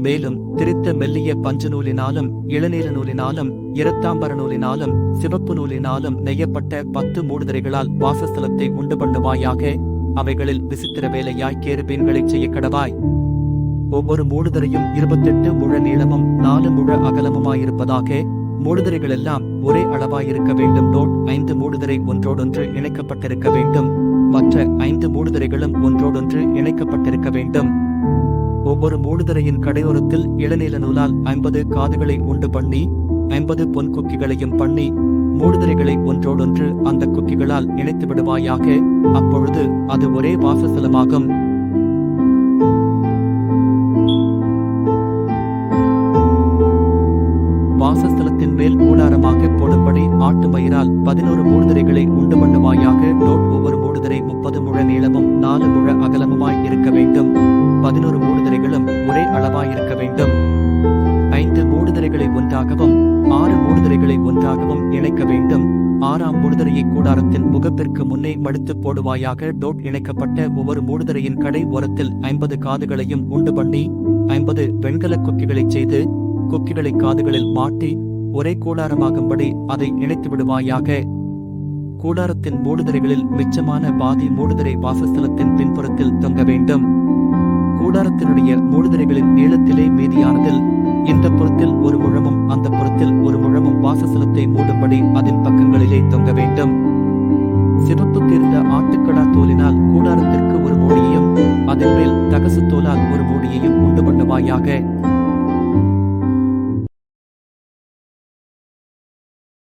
மேலும் திரித்த மெல்லிய பஞ்சு நூலினாலும் இளநீர நூலினாலும் இரத்தாம்பர நூலினாலும் சிவப்பு நூலினாலும் நெய்யப்பட்ட பத்து மூடுதிரைகளால் வாசஸ்தலத்தை உண்டு பண்ணுவாயாக அவைகளில் விசித்திர வேலையாய் கேருபீன்களைச் செய்ய கடவாய். ஒவ்வொரு மூடுதிரையும் இருபத்தெட்டு முழ நீளமும் நாலு முழ அகலமுமாயிருப்பதாக மூடுதிரைகள் எல்லாம் ஒரே அளவாயிருக்க வேண்டும். நோட் ஐந்து மூடுதிரை ஒன்றோடொன்று இணைக்கப்பட்டிருக்க வேண்டும். மற்ற ஐந்து மூடுதிரைகளும் ஒன்றோடொன்று இணைக்கப்பட்டிருக்க வேண்டும். ஒவ்வொரு மூடுதிரையின் கடையோரத்தில் இளநீல நூலால் ஐம்பது காதுகளை உண்டு பண்ணி ஐம்பது பொன் குக்கிகளையும் பண்ணி மூடுதிரைகளை ஒன்றோடொன்று அந்த குக்கிகளால் இணைத்து விடுவாயாக. அப்பொழுது அது ஒரே வாசசலமாகும் வாசஸ்தலத்தின் மேல் கூடாரமாக போடும்படி ஆட்டு மயிரால் பதினோரு மூடுதிரைகளை உண்டு பண்ணுவாயாக. நோட் ஒவ்வொரு மூடுதிரை முப்பது முழ நீளமும் நாலு முழ அகலமுமாய் இருக்க வேண்டும். பதினோரு மூடுதிரைகளும் ஒரே அளவாயிருக்க வேண்டும். ஐந்து மூடுதிரைகளை ஒன்றாகவும் ஆறு மூடுதிரைகளை ஒன்றாகவும் இணைக்க வேண்டும். ஆறாம் மூடுதிரையை கூடாரத்தின் முகப்பிற்கு முன்னே மடித்து போடுவாயாக டோட் இணைக்கப்பட்ட ஒவ்வொரு மூடுதிரையின் கடை ஓரத்தில் ஐம்பது காதுகளையும் உண்டு பண்ணி ஐம்பது வெண்கல கொக்கிகளைச் செய்து கொக்கிகளை காதுகளில் மாட்டி ஒரே கூடாரமாகும்படி அதை இணைத்து விடுவாயாக. கூடாரத்தின் மூடுதிரைகளில் மிச்சமான பாதி மூடுதிரை வாசஸ்தலத்தின் பின்புறத்தில் தொங்க வேண்டும். கூடாரத்தினுடைய மூடுதிரைகளின் நீளத்திலே மீதியானதில் இந்த புறத்தில் ஒரு முழமும் அந்த புறத்தில் ஒரு முழமும் வாசசலத்தை மூடும்படி அதன் பக்கங்களிலே தொங்க வேண்டும். சிவப்பு தீர்ந்த ஆட்டுக்கடா தோலினால் கூடாரத்திற்கு ஒரு மூடியையும் அதன் மேல் தகசு தோலால் ஒரு மூடியையும் உண்டு பண்ணுவாயாக